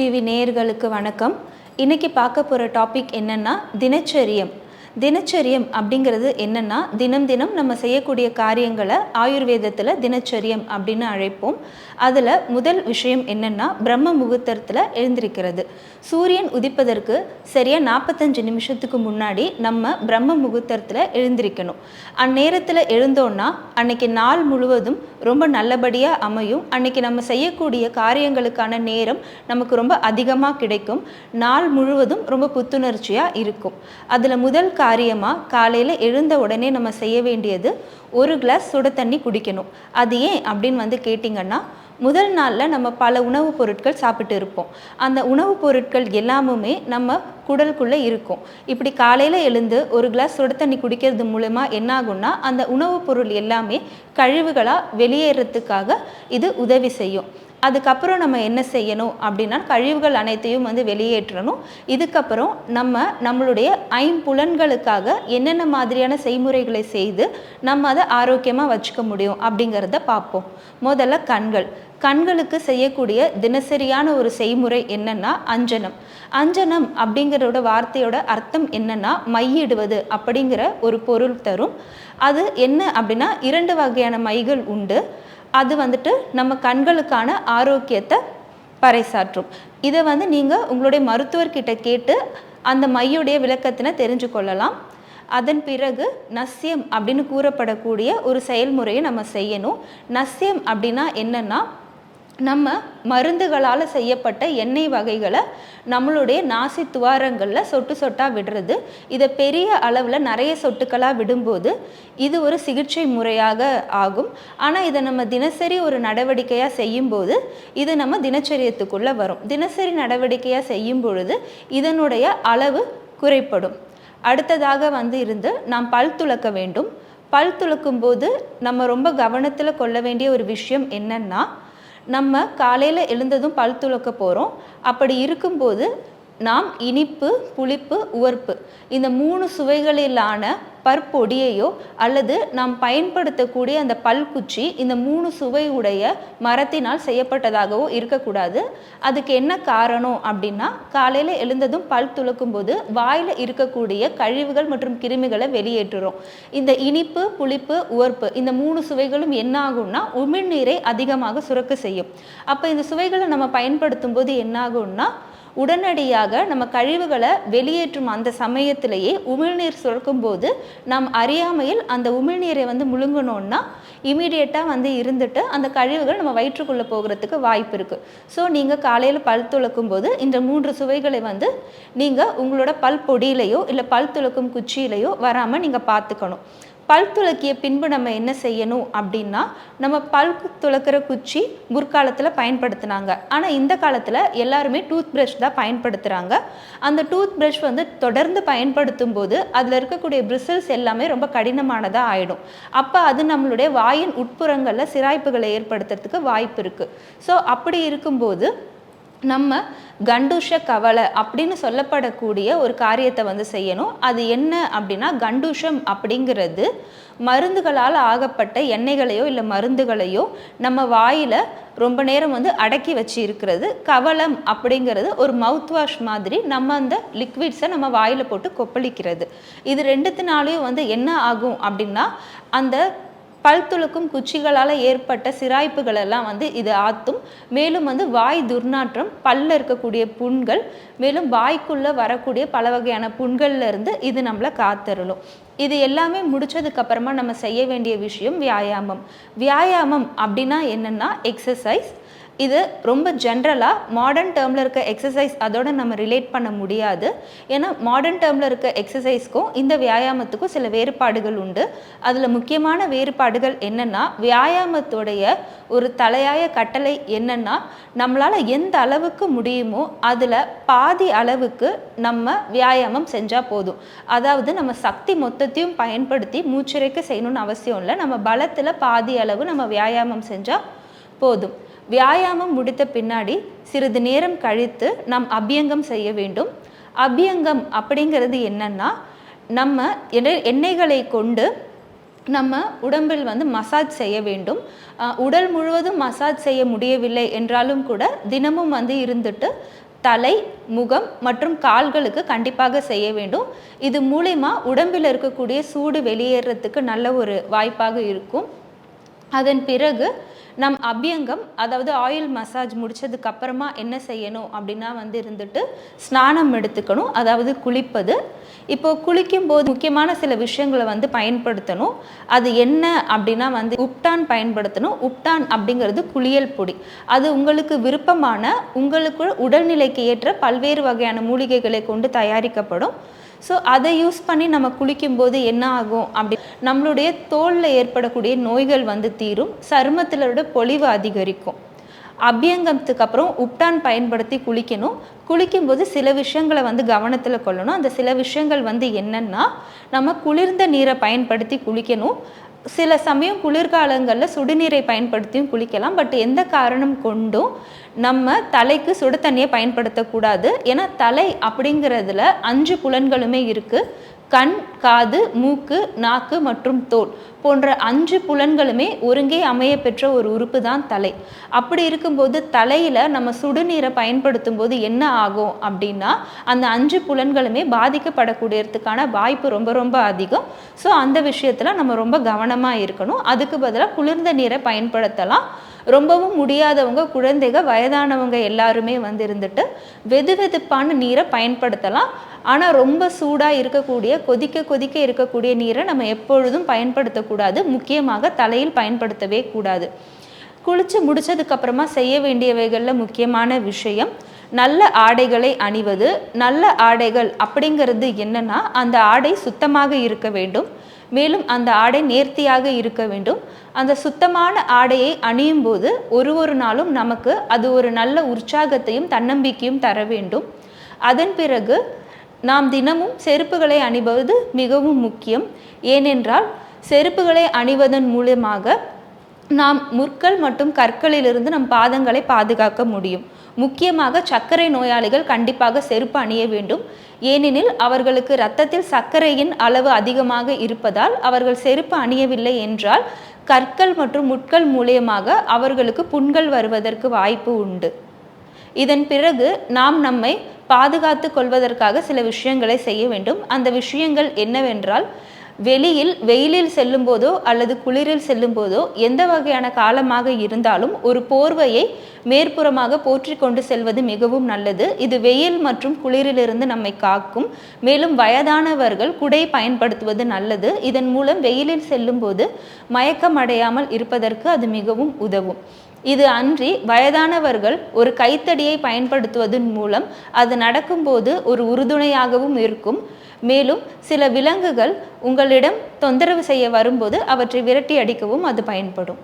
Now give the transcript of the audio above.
TV நேயர்களுக்கு வணக்கம். இன்னைக்கு பார்க்க போகிற டாபிக் என்னன்னா தினச்சரியம். தினச்சரியம் அப்படிங்கிறது என்னென்னா தினம் தினம் நம்ம செய்யக்கூடிய காரியங்களை ஆயுர்வேதத்தில் தினச்சரியம் அப்படின்னு அழைப்போம். அதில் முதல் விஷயம் என்னென்னா பிரம்ம முகூர்த்தத்தில் எழுந்திருக்கிறது. சூரியன் உதிப்பதற்கு சரியாக நாற்பத்தஞ்சு நிமிஷத்துக்கு முன்னாடி நம்ம பிரம்ம முகூர்த்தத்தில் எழுந்திருக்கணும். அந்நேரத்தில் எழுந்தோன்னா அன்னைக்கு நாள் முழுவதும் ரொம்ப நல்லபடியாக அமையும். அன்னைக்கு நம்ம செய்யக்கூடிய காரியங்களுக்கான நேரம் நமக்கு ரொம்ப அதிகமாக கிடைக்கும். நாள் முழுவதும் ரொம்ப புத்துணர்ச்சியாக இருக்கும். அதில் முதல் காரியமாக காலையில் எழுந்த உடனே நம்ம செய்ய வேண்டியது ஒரு கிளாஸ் சுட தண்ணி குடிக்கணும். அது ஏன் அப்படின்னு வந்து கேட்டிங்கன்னா முதல் நாளில் நம்ம பல உணவுப் பொருட்கள் சாப்பிட்டு இருப்போம். அந்த உணவுப் பொருட்கள் எல்லாமுமே நம்ம குடலுக்குள்ளே இருக்கும். இப்படி காலையில் எழுந்து ஒரு கிளாஸ் சுட தண்ணி குடிக்கிறது மூலமாக என்ன ஆகும்னா அந்த உணவுப் பொருள் எல்லாமே கழிவுகளாக வெளியேறத்துக்காக இது உதவி செய்யும். அதுக்கப்புறம் நம்ம என்ன செய்யணும் அப்படின்னா கழிவுகள் அனைத்தையும் வந்து வெளியேற்றணும். இதுக்கப்புறம் நம்ம நம்மளுடைய ஐம்புலன்களுக்காக என்னென்ன மாதிரியான செய்முறைகளை செய்து நம்ம அதை ஆரோக்கியமாக வச்சுக்க முடியும் அப்படிங்கிறத பார்ப்போம். முதல்ல கண்கள். கண்களுக்கு செய்யக்கூடிய தினசரியான ஒரு செய்முறை என்னன்னா அஞ்சனம். அஞ்சனம் அப்படிங்கிறோட வார்த்தையோட அர்த்தம் என்னன்னா மையிடுவது அப்படிங்கிற ஒரு பொருள் தரும். அது என்ன அப்படின்னா இரண்டு வகையான மைகள் உண்டு. அது வந்துட்டு நம்ம கண்களுக்கான ஆரோக்கியத்தை பறைசாற்றும். இதை வந்து நீங்கள் உங்களுடைய மருத்துவர்கிட்ட கேட்டு அந்த மையுடைய விளக்கத்தினை தெரிஞ்சு கொள்ளலாம். அதன் பிறகு நஸ்யம் அப்படின்னு கூறப்படக்கூடிய ஒரு செயல்முறையை நம்ம செய்யணும். நஸ்யம் அப்படின்னா என்னென்னா நம்ம மருந்துகளால் செய்யப்பட்ட எண்ணெய் வகைகளை நம்மளுடைய நாசி துவாரங்களில் சொட்டு சொட்டாக விடுறது. இதை பெரிய அளவில் நிறைய சொட்டுக்களாக விடும்போது இது ஒரு சிகிச்சை முறையாக ஆகும். ஆனால் இதை நம்ம தினசரி ஒரு நடவடிக்கையாக செய்யும்போது இது நம்ம தினச்சரியத்துக்குள்ளே வரும். தினசரி நடவடிக்கையாக செய்யும் பொழுது இதனுடைய அளவு குறைப்படும். அடுத்ததாக வந்து இருந்து நாம் பல் துலக்க வேண்டும். பல் துலக்கும் போது நம்ம ரொம்ப கவனத்தில் கொள்ள வேண்டிய ஒரு விஷயம் என்னன்னா நம்ம காலையில் எழுந்ததும் பல் துளக்க போகிறோம் அப்படி இருக்கும்போது நாம் இனிப்பு புளிப்பு உவர்ப்பு. இந்த மூணு சுவைகளிலான பற்பொடியையோ அல்லது நாம் பயன்படுத்தக்கூடிய அந்த பல்குச்சி இந்த மூணு சுவை உடைய மரத்தினால் செய்யப்பட்டதாகவோ இருக்கக்கூடாது. அதுக்கு என்ன காரணம் அப்படின்னா காலையில் எழுந்ததும் பல் துளக்கும் போது வாயில் இருக்கக்கூடிய கழிவுகள் மற்றும் கிருமிகளை வெளியேற்றுறோம். இந்த இனிப்பு புளிப்பு உவர்ப்பு இந்த மூணு சுவைகளும் என்ன ஆகும்னா உமிழ்நீரை அதிகமாக சுரக்க செய்யும். அப்போ இந்த சுவைகளை நம்ம பயன்படுத்தும் போது என்ன ஆகும்னா உடனடியாக நம்ம கழிவுகளை வெளியேற்றும் அந்த சமயத்திலேயே உமிழ்நீர் சுரக்கும் போது நாம் அறியாமையில் அந்த உமிழ்நீரை வந்து முழுங்கணும்னா இமீடியட்டாக வந்து இருந்துட்டு அந்த கழிவுகள் நம்ம வயிற்றுக்குள்ளே போகிறதுக்கு வாய்ப்பு இருக்குது ஸோ நீங்கள் காலையில் பல் துளக்கும் போது இந்த மூன்று சுவைகளை வந்து நீங்கள் உங்களோட பல் பொடியிலையோ இல்லை பல் துளக்கும் குச்சியிலையோ வராமல் நீங்கள் பார்த்துக்கணும். பல் துளக்கிய பின்பு நம்ம என்ன செய்யணும் அப்படின்னா நம்ம பல் துளக்கிற குச்சி முற்காலத்தில் பயன்படுத்தினாங்க. ஆனால் இந்த காலத்தில் எல்லாருமே டூத் ப்ரஷ் தான் பயன்படுத்துகிறாங்க அந்த டூத் ப்ரஷ் வந்து தொடர்ந்து பயன்படுத்தும் போது அதில் இருக்கக்கூடிய பிரிசல்ஸ் எல்லாமே ரொம்ப கடினமானதாக ஆகிடும் அப்போ அது நம்மளுடைய வாயின் உட்புறங்களில் சிராய்ப்புகளை ஏற்படுத்துறதுக்கு வாய்ப்பு இருக்குது ஸோ அப்படி இருக்கும்போது நம்ம கண்டுஷ கவலை அப்படின்னு சொல்லப்படக்கூடிய ஒரு காரியத்தை வந்து செய்யணும். அது என்ன அப்படின்னா கண்டுஷம் அப்படிங்கிறது மருந்துகளால் ஆகப்பட்ட எண்ணெய்களையோ இல்லை மருந்துகளையோ நம்ம வாயில் ரொம்ப நேரம் வந்து அடக்கி வச்சு இருக்கிறது கவலம் அப்படிங்கிறது ஒரு மவுத் வாஷ் மாதிரி நம்ம அந்த லிக்விட்ஸை நம்ம வாயில் போட்டு கொப்பளிக்கிறது. இது ரெண்டுத்தினாலையும் வந்து என்ன ஆகும் அப்படின்னா அந்த பல்துளுக்கும் குச்சிகளால் ஏற்பட்ட சிராய்ப்புகளெல்லாம் வந்து இது ஆற்றும் மேலும் வந்து வாய் துர்நாற்றம் பல்ல இருக்கக்கூடிய புண்கள் மேலும் வாய்க்குள்ளே வரக்கூடிய பல வகையான புண்கள்ல இருந்து இது நம்மளை காத்தருளும். இது எல்லாமே முடிச்சதுக்கப்புறமா நம்ம செய்ய வேண்டிய விஷயம் வியாயாமம். வியாயாமம் அப்படின்னா என்னென்னா எக்ஸசைஸ் இது ரொம்ப ஜென்ரலாக மாடர்ன் டேர்மில் இருக்க எக்ஸசைஸ் அதோடு நம்ம ரிலேட் பண்ண முடியாது. ஏன்னா மாடர்ன் டேர்மில் இருக்க எக்ஸசைஸ்க்கும் இந்த வியாயாமத்துக்கும் சில வேறுபாடுகள் உண்டு. அதில் முக்கியமான வேறுபாடுகள் என்னென்னா வியாயாமத்துடைய ஒரு தலையாய கட்டளை என்னென்னா நம்மளால் எந்த அளவுக்கு முடியுமோ அதில் பாதி அளவுக்கு நம்ம வியாயாமம் செஞ்சால் போதும். அதாவது நம்ம சக்தி மொத்தத்தையும் பயன்படுத்தி மூச்சிறைக்க செய்யணும்னு அவசியம் இல்லை. நம்ம பலத்தில் பாதி அளவு நம்ம வியாயாமம் செஞ்சால் போதும். வியாயாமம் முடித்த பின்னாடி சிறிது நேரம் கழித்து நாம் அபியங்கம் செய்ய வேண்டும். அபியங்கம் அப்படிங்கிறது என்னன்னா நம்ம எண்ணெய் எண்ணெய்களை கொண்டு நம்ம உடம்பில் வந்து மசாஜ் செய்ய வேண்டும். உடல் முழுவதும் மசாஜ் செய்ய முடியவில்லை என்றாலும் கூட தினமும் வந்து இருந்துட்டு தலை முகம் மற்றும் கால்களுக்கு கண்டிப்பாக செய்ய வேண்டும். இது மூலயமா உடம்பில் இருக்கக்கூடிய சூடு வெளியேறதுக்கு நல்ல ஒரு வாய்ப்பாக இருக்கும். அதன் பிறகு நம் அபியங்கம் அதாவது ஆயில் மசாஜ் முடித்ததுக்கு அப்புறமா என்ன செய்யணும் அப்படின்னா வந்து இருந்துட்டு ஸ்நானம் எடுத்துக்கணும் அதாவது குளிப்பது. இப்போ குளிக்கும் போது முக்கியமான சில விஷயங்களை வந்து பயன்படுத்தணும். அது என்ன அப்படின்னா வந்து உப்டான் பயன்படுத்தணும். உப்டான் அப்படிங்கிறது குளியல் பொடி. அது உங்களுக்கு விருப்பமான உங்களுக்கு உடல்நிலைக்கு ஏற்ற பல்வேறு வகையான மூலிகைகளை கொண்டு தயாரிக்கப்படும். ஸோ அதை யூஸ் பண்ணி நம்ம குளிக்கும்போது என்ன ஆகும் அப்படி நம்மளுடைய தோலில் ஏற்படக்கூடிய நோய்கள் வந்து தீரும் சருமத்திலோட பொலிவு அதிகரிக்கும். அபியங்கத்துக்கு அப்புறம் உப்டான் பயன்படுத்தி குளிக்கணும். குளிக்கும்போது சில விஷயங்களை வந்து கவனத்தில் கொள்ளணும். அந்த சில விஷயங்கள் வந்து என்னென்னா நம்ம குளிர்ந்த நீரை பயன்படுத்தி குளிக்கணும். சில சமயம் குளிர்காலங்களில் சுடுநீரை பயன்படுத்தியும் குளிக்கலாம். பட் எந்த காரணம் கொண்டும் நம்ம தலைக்கு சுடு தண்ணியை பயன்படுத்தக்கூடாது. ஏன்னா தலை அப்படிங்கிறதுல அஞ்சு புலன்களுமே இருக்குது கண் காது மூக்கு நாக்கு மற்றும் தோல். போன்ற அஞ்சு புலன்களுமே ஒருங்கே அமைய பெற்ற ஒரு உறுப்பு தான் தலை. அப்படி இருக்கும்போது தலையில் நம்ம சுடுநீரை பயன்படுத்தும் போது என்ன ஆகும் அப்படின்னா அந்த அஞ்சு புலன்களுமே பாதிக்கப்படக்கூடியதுக்கான வாய்ப்பு ரொம்ப ரொம்ப அதிகம். ஸோ அந்த விஷயத்தில் நம்ம ரொம்ப கவனமாக இருக்கணும். அதுக்கு பதிலாக குளிர்ந்த நீரை பயன்படுத்தலாம். ரொம்பவும் முடியாதவங்க குழந்தைக வயதானவங்க எல்லாருமே வந்து இருந்துட்டு வெது வெதுப்பான நீரை பயன்படுத்தலாம். ஆனால் ரொம்ப சூடாக இருக்கக்கூடிய கொதிக்க கொதிக்க இருக்கக்கூடிய நீரை நம்ம எப்பொழுதும் இருக்கக்கூடாது முக்கியமாக தலையில் பயன்படுத்தவே கூடாது. குளித்து முடிச்சதுக்கப்புறமா செய்ய வேண்டியவைகளில் முக்கியமான விஷயம் நல்ல ஆடைகளை அணிவது. நல்ல ஆடைகள் அப்படிங்கிறது என்னன்னா அந்த ஆடை சுத்தமாக இருக்க வேண்டும். மேலும் அந்த ஆடை நேர்த்தியாக இருக்க வேண்டும். அந்த சுத்தமான ஆடையை அணியும் போது ஒரு ஒரு நாளும் நமக்கு அது ஒரு நல்ல உற்சாகத்தையும் தன்னம்பிக்கையும் தர வேண்டும். அதன் பிறகு நாம் தினமும் செருப்புகளை அணிவது மிகவும் முக்கியம். ஏனென்றால் செருப்புகளை அணிவதன் மூலமாக நாம் முற்கள் மற்றும் கற்களிலிருந்து நம் பாதங்களை பாதுகாக்க முடியும். முக்கியமாக சர்க்கரை நோயாளிகள் கண்டிப்பாக செருப்பு அணிய வேண்டும். ஏனெனில் அவர்களுக்கு இரத்தத்தில் சர்க்கரையின் அளவு அதிகமாக இருப்பதால் அவர்கள் செருப்பு அணியவில்லை என்றால் கற்கள் மற்றும் முட்கள் மூலியமாக அவர்களுக்கு புண்கள் வருவதற்கு வாய்ப்பு உண்டு. இதன் பிறகு நாம் நம்மை பாதுகாத்து கொள்வதற்காக சில விஷயங்களை செய்ய வேண்டும். அந்த விஷயங்கள் என்னவென்றால் வெளியில் வெயிலில் செல்லும் போதோ அல்லது குளிரில் செல்லும் போதோ எந்த வகையான காலமாக இருந்தாலும் ஒரு போர்வையை மேற்புறமாக போற்றி கொண்டு செல்வது மிகவும் நல்லது. இது வெயில் மற்றும் குளிரிலிருந்து நம்மை காக்கும். மேலும் வயதானவர்கள் குடை பயன்படுத்துவது நல்லது. இதன் மூலம் வெயிலில் செல்லும்போது மயக்கம் அடையாமல் இருப்பதற்கு அது மிகவும் உதவும். இது அன்றி வயதானவர்கள் ஒரு கைத்தடியை பயன்படுத்துவதன் மூலம் அது நடக்கும்போது ஒரு உறுதுணையாகவும் இருக்கும். மேலும் சில விலங்குகள் உங்களிடம் தொந்தரவு செய்ய வரும்போது அவற்றை விரட்டி அடிக்கவும் அது பயன்படும்.